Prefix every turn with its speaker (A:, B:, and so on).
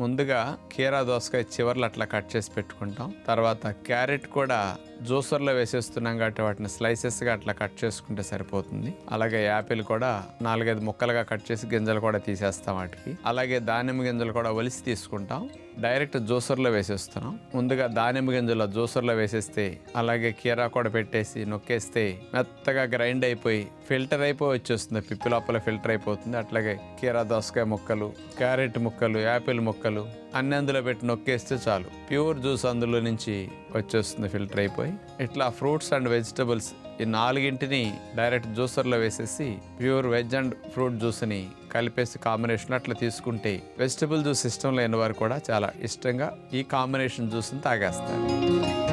A: ముందుగా కీరా దోసకాయ చివర్లు అట్లా కట్ చేసి పెట్టుకుంటాం. తర్వాత క్యారెట్ కూడా జ్యూసర్లో వేసేస్తున్నాం కాబట్టి వాటిని స్లైసెస్గా అట్లా కట్ చేసుకుంటే సరిపోతుంది. అలాగే యాపిల్ కూడా నాలుగైదు ముక్కలుగా కట్ చేసి గింజలు కూడా తీసేస్తాం వాటికి. అలాగే దానిమ్మ గింజలు కూడా ఒలిసి తీసుకుంటాం. డైరెక్ట్ జ్యూసర్లో వేసేస్తున్నాం. ముందుగా దానిమ్మ గింజలు జ్యూసర్లో వేసేస్తే అలాగే కీరా కూడా పెట్టేసి నొక్కేస్తే మెత్తగా గ్రైండ్ అయిపోయి ఫిల్టర్ అయిపోయి వచ్చేస్తుంది. పిప్పి లోపల ఫిల్టర్ అయిపోతుంది. అట్లాగే కీరా దోసకాయ ముక్కలు క్యారెట్ ముక్కలు యాపిల్ ముక్కలు అన్ని అందులో పెట్టి నొక్కేస్తే చాలు. ప్యూర్ జ్యూస్ అందులో నుంచి వచ్చేస్తుంది ఫిల్టర్ అయిపోయి. ఇట్లా ఫ్రూట్స్ అండ్ వెజిటబుల్స్ ఈ నాలుగింటిని డైరెక్ట్ జ్యూసర్లో వేసేసి ప్యూర్ వెజ్ అండ్ ఫ్రూట్ జ్యూస్ని కలిపేసి కాంబినేషన్ అట్లా తీసుకుంటే వెజిటబుల్ జ్యూస్ ఇష్టం లేని వారు కూడా చాలా ఇష్టంగా ఈ కాంబినేషన్ జ్యూస్ని తాగేస్తారు.